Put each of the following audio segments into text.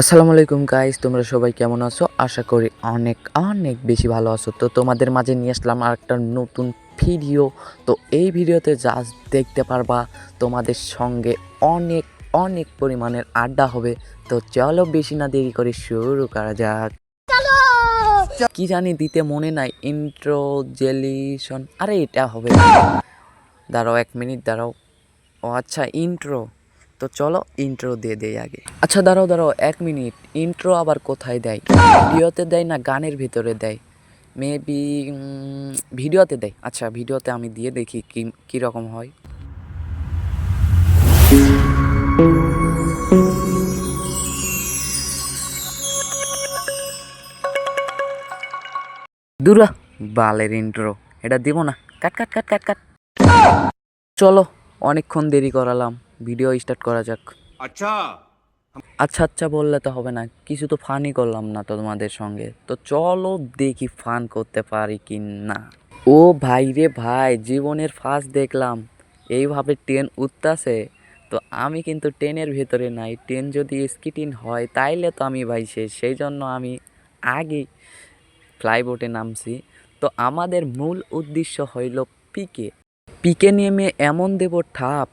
আসসালামু আলাইকুম গাইস তোমরা সবাই কেমন আছো? আশা করি অনেক অনেক বেশি ভালো আছো। তো তোমাদের মাঝে নিয়ে আসলাম আর একটা নতুন ভিডিও তো এই ভিডিওতে যা দেখতে পারবা তোমাদের সঙ্গে অনেক অনেক পরিমাণের আড্ডা হবে। তো চলো বেশি না দেরি করে শুরু করা যাক। কি জানি দিতে মনে নাই ইন্ট্রোজেলিশন আরে এটা হবে। দাঁড়াও এক মিনিট দাঁড়াও। ও আচ্ছা ইন্ট্রো তো চলো ইন্ট্রো দিয়ে দেই আগে। আচ্ছা দাঁড়াও দাঁড়াও, এক মিনিট। ইন্ট্রো আবার কোথায় দেয়? ভিডিওতে দেয় না, গানের ভিতরে দেয়? মেবি ভিডিওতে দেয়। আচ্ছা ভিডিওতে আমি দিয়ে দেখি কি কীরকম হয়। দুরা, বালের ইন্ট্রো এটা দিব না। কাট কাট কাট কাট কাট। চলো, অনেকক্ষণ দেরি করালাম। ভিডিও স্টার্ট করা যাক। আচ্ছা। আচ্ছা আচ্ছা বললে তো হবে না কিছু তো ফানই করলাম না তো তোমাদের সঙ্গে। তো চলো দেখি ফান করতে পারি কি না ও ভাই রে ভাই জীবনের ফার্স্ট দেখলাম। এইভাবে ট্রেন উঠতেছে। তো আমি কিন্তু ট্রেনের ভেতরে নাই। ট্রেন যদি স্কিটিন হয় তাইলে তো আমি ভাই শেষ। সেই জন্য আমি আগে ফ্লাইবোটে নামছি। তো আমাদের মূল উদ্দেশ্য হইল পিকে। পিকে নেমে এমন দেব ঠাপ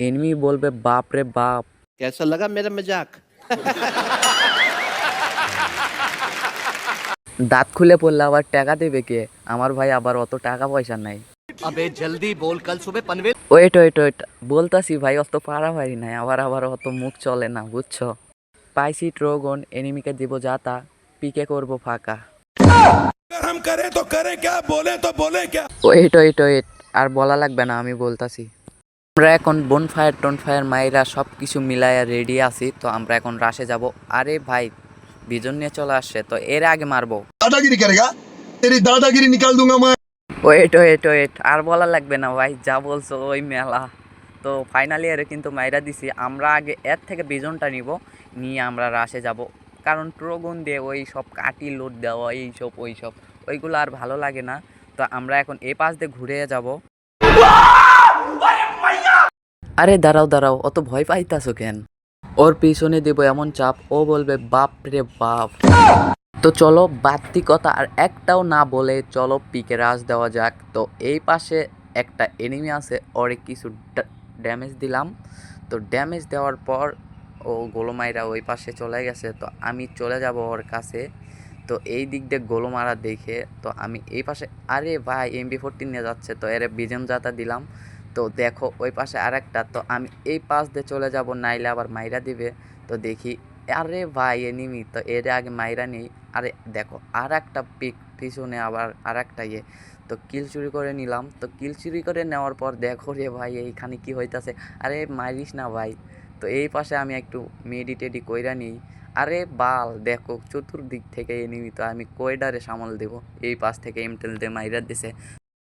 এনিমি বলবে বাপ রে বাপ कैसा लगा मेरा मजाक দাঁত খুলে পড়লে আবার টাকা দেবে কে আমার ভাই আবার অত টাকা পয়সা নাই अबे जल्दी बोल कल सुबह पनवेल ওয়েট ওয়েট ওয়েট বলতাছি ভাই অত পারাপারি নাই আবার আবার অত মুখ চলে না বুঝছো পাইছি ট্রোগন এনিমিকে দিব যাতা পিকে করব ফাঁকা अगर हम करें तो करें क्या बोले तो बोले क्या ওয়েট ওয়েট ওয়েট আর বলা লাগবে না আমি বলতাছি আমরা এখন বনফায়ার টনফায়ার মায়েরা সব কিছু মিলাইয়া রেডি আছি তো আমরা এখন রাশে যাব। আরে ভাই বিজন নিয়ে চলে আসছে তো এর আগে মারবো। দাদাগিরি করেগা তেরি দাদাগিরি নিকাল দুঙ্গা মা ওয়েট ওয়েট ওয়েট আর বলা লাগবে না ভাই যা বলছো ওই মেলা। তো ফাইনালি এর কিন্তু মাইরা দিছি আমরা আগে এর থেকে বিজনটা নিব নিয়ে আমরা রাশে যাব। কারণ ট্রোগুন দিয়ে ওই সব কাটি লোড দেওয়া এই সব ওই সব ওইগুলো আর ভালো লাগে না। তো আমরা এখন এ পাশ দিয়ে ঘুরে যাব। আরে দাঁড়াও দাঁড়াও, অত ভয় পাইতাছো কেন? ওর পিছনে দেব এমন চাপ, ও বলবে, বাপ রে বাপ। তো চলো, বাড়তি কথা আর একটাও না বলে চলো পিকে রাজ দেওয়া যাক। তো এই পাশে একটা এনিমি আছে, ওরে কিছু ড্যামেজ দিলাম। তো ড্যামেজ দেওয়ার পর ও গোলমাইরা ওই পাশে চলে গেছে। তো আমি চলে যাব ওর কাছে। তো এই দিক দিয়ে গোলো মারা দেখে, তো আমি এই পাশে, আরে ভাই এমবি ফোরটিন নিয়ে যাচ্ছে। তো এর বিজন যাতা দিলাম। তো দেখো ওই পাশে আর একটা তো আমি এই পাশ দিয়ে চলে যাব, নাইলে আবার মাইরা দিবে। তো দেখি, আরে ভাই, এ এনিমি তো এর আগে মাইরা নেই। আরে দেখো আর একটা পিক পিছনে আবার আর একটা ইয়ে। তো কিল চুরি করে নিলাম। তো কিল চুরি করে নেওয়ার পর দেখো রে ভাই, এইখানে কি হইতাছে? আরে মারিস না ভাই। তো এই পাশে আমি একটু মেডিটেডি কইরা নিই। আরে বাল, দেখো, চতুর্দিক থেকে এ এনিমি তো আমি কয়ডারে সামাল দেব? এই পাশ থেকে এমটেল দিয়ে মাইরা দিছে।